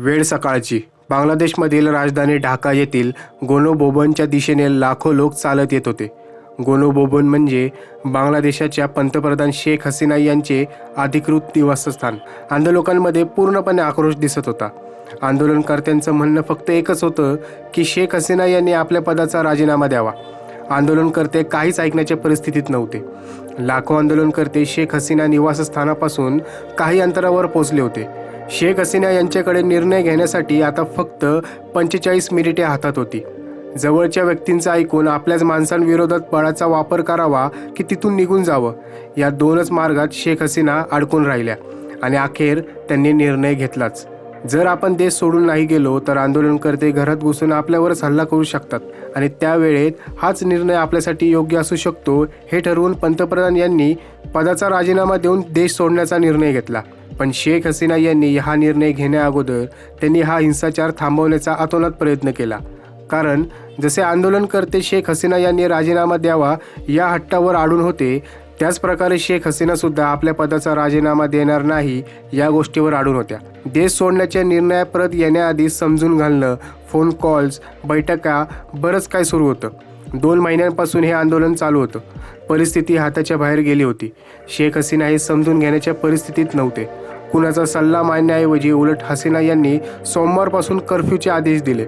वेळ सकाळची. बांगलादेशमधील राजधानी ढाका येथील गोनोबोबनच्या दिशेने लाखो लोक चालत येत होते. गोनोबोबन म्हणजे बांगलादेशाच्या पंतप्रधान शेख हसीना यांचे अधिकृत निवासस्थान. आंदोलकांमध्ये पूर्णपणे आक्रोश दिसत होता. आंदोलनकर्त्यांचं म्हणणं फक्त एकच होतं की शेख हसीना यांनी आपल्या पदाचा राजीनामा द्यावा. आंदोलनकर्ते काहीच ऐकण्याच्या परिस्थितीत नव्हते. लाखो आंदोलनकर्ते शेख हसीना निवासस्थानापासून काही अंतरावर पोचले होते. शेख हसीना यांच्याकडे निर्णय घेण्यासाठी आता फक्त पंचेचाळीस मिनिटे हातात होती. जवळच्या व्यक्तींचं ऐकून आपल्याच माणसांविरोधात बळाचा वापर करावा की तिथून निघून जावं या दोनच मार्गात शेख हसीना अडकून राहिल्या आणि अखेर त्यांनी निर्णय घेतलाच. जर आपण देश सोडून नाही गेलो तर आंदोलनकर्ते घरात घुसून आपल्यावरच हल्ला करू शकतात आणि त्यावेळेत हाच निर्णय आपल्यासाठी योग्य असू शकतो हे ठरवून पंतप्रधान यांनी पदाचा राजीनामा देऊन देश सोडण्याचा निर्णय घेतला. पण शेख हसीना यांनी हा निर्णय घेण्याअगोदर त्यांनी हा हिंसाचार थांबवण्याचा अतोनात प्रयत्न केला. कारण जसे आंदोलनकर्ते शेख हसीना यांनी राजीनामा द्यावा या हट्टावर आडून होते त्याचप्रकारे शेख हसीना सुद्धा आपल्या पदाचा राजीनामा देणार नाही या गोष्टीवर आढून होत्या. देश सोडण्याच्या निर्णया परत येण्याआधी समजून घालणं फोन कॉल्स बैठका बरंच काय सुरू होतं. दोन महिन्यांपासून हे आंदोलन चालू होतं. परिस्थिती हाताच्या बाहेर गेली होती. शेख हसीना हे समजून घेण्याच्या परिस्थितीत नव्हते. कुणाचा सल्ला मानण्याऐवजी उलट हसीना यांनी सोमवारपासून कर्फ्यूचे आदेश दिले.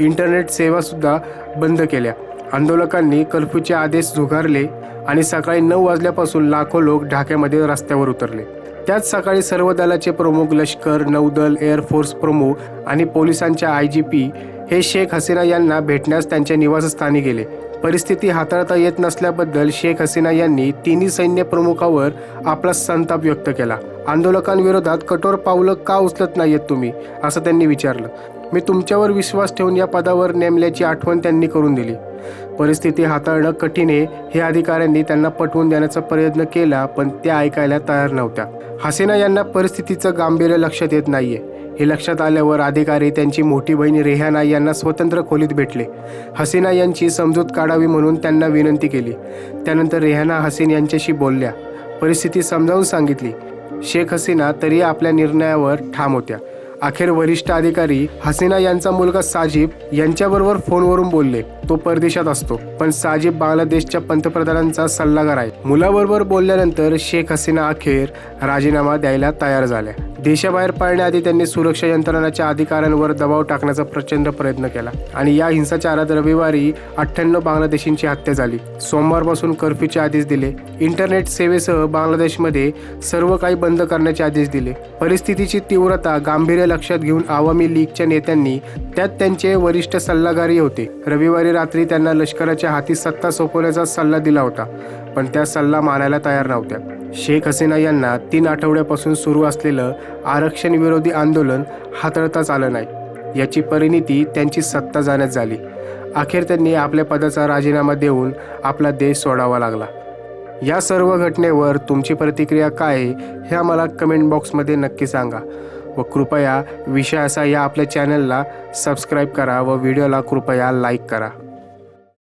इंटरनेट सेवासुद्धा बंद केल्या. आंदोलकांनी कर्फ्यूचे आदेश झुगारले आणि सकाळी नऊ वाजल्यापासून लाखो लोक ढाक्यामध्ये रस्त्यावर उतरले. त्याच सकाळी सर्व दलाचे प्रमुख लष्कर नौदल एअरफोर्स प्रमुख आणि पोलिसांच्या आय जी पी हे शेख हसीना यांना भेटण्यास त्यांच्या निवासस्थानी गेले. परिस्थिती हाताळता येत नसल्याबद्दल शेख हसीना यांनी तिन्ही सैन्य प्रमुखावर आपला संताप व्यक्त केला. आंदोलकांविरोधात कठोर पावलं का उचलत नाहीयेत तुम्ही? असं त्यांनी विचारलं. मी तुमच्यावर विश्वास ठेवून या पदावर नेमल्याची आठवण त्यांनी करून दिली. परिस्थिती हाताळणं कठीण आहे हे अधिकाऱ्यांनी त्यांना पटवून देण्याचा प्रयत्न केला पण त्या ऐकायला तयार नव्हत्या. हसीना यांना परिस्थितीचं गांभीर्य लक्षात येत नाहीये. हे लक्षात आल्यावर अधिकारी त्यांची मोठी बहीण रेहाना यांना स्वतंत्र खोलीत भेटले. हसीना यांची समजूत काढावी म्हणून त्यांना विनंती केली. त्यानंतर रेहाना हसीन यांच्याशी बोलल्या. परिस्थिती समजावून सांगितली. शेख हसीना तरी आपल्या निर्णयावर ठाम होत्या. अखेर वरिष्ठ अधिकारी हसीना यांचा मुलगा साजिब यांच्याबरोबर फोनवरून बोलले. तो परदेशात असतो पण साजिब बांगलादेशच्या पंतप्रधानांचा सल्लागार आहे. मुलाबरोबर बोलल्यानंतर शेख हसीना अखेर राजीनामा द्यायला तयार झाल्या. देशाबाहेर पळण्याआधी त्यांनी सुरक्षा यंत्रणाच्या अधिकाऱ्यांवर दबाव टाकण्याचा प्रचंड प्रयत्न केला. आणि या हिंसाचारात रविवारी अठ्ठ्याण्णव बांगलादेशींची हत्या झाली. सोमवारपासून कर्फ्यूचे आदेश दिले. इंटरनेट सेवेसह बांगलादेशमध्ये सर्व काही बंद करण्याचे आदेश दिले. परिस्थितीची तीव्रता गांभीर्य लक्षात घेऊन आवामी लीगच्या नेत्यांनी त्यात त्यांचे वरिष्ठ सल्लागारही होते. रविवारी रात्री त्यांना लष्कराच्या हाती सत्ता सोपवण्याचा सल्ला दिला होता. पण त्या सल्ला मानायला तयार नव्हत्या. शेख हसीना यांना तीन आठवड्यापासून सुरू असलेलं आरक्षण विरोधी आंदोलन हाताळताच आलं नाही. याची परिणिती त्यांची सत्ता जाण्यात झाली. अखेर त्यांनी आपल्या पदाचा राजीनामा देऊन आपला देश सोडावा लागला. या सर्व घटनेवर तुमची प्रतिक्रिया काय आहे हे आम्हाला कमेंट बॉक्समध्ये नक्की सांगा व कृपया विषय असा या आपल्या चॅनलला सबस्क्राईब करा व व्हिडिओला कृपया लाईक करा.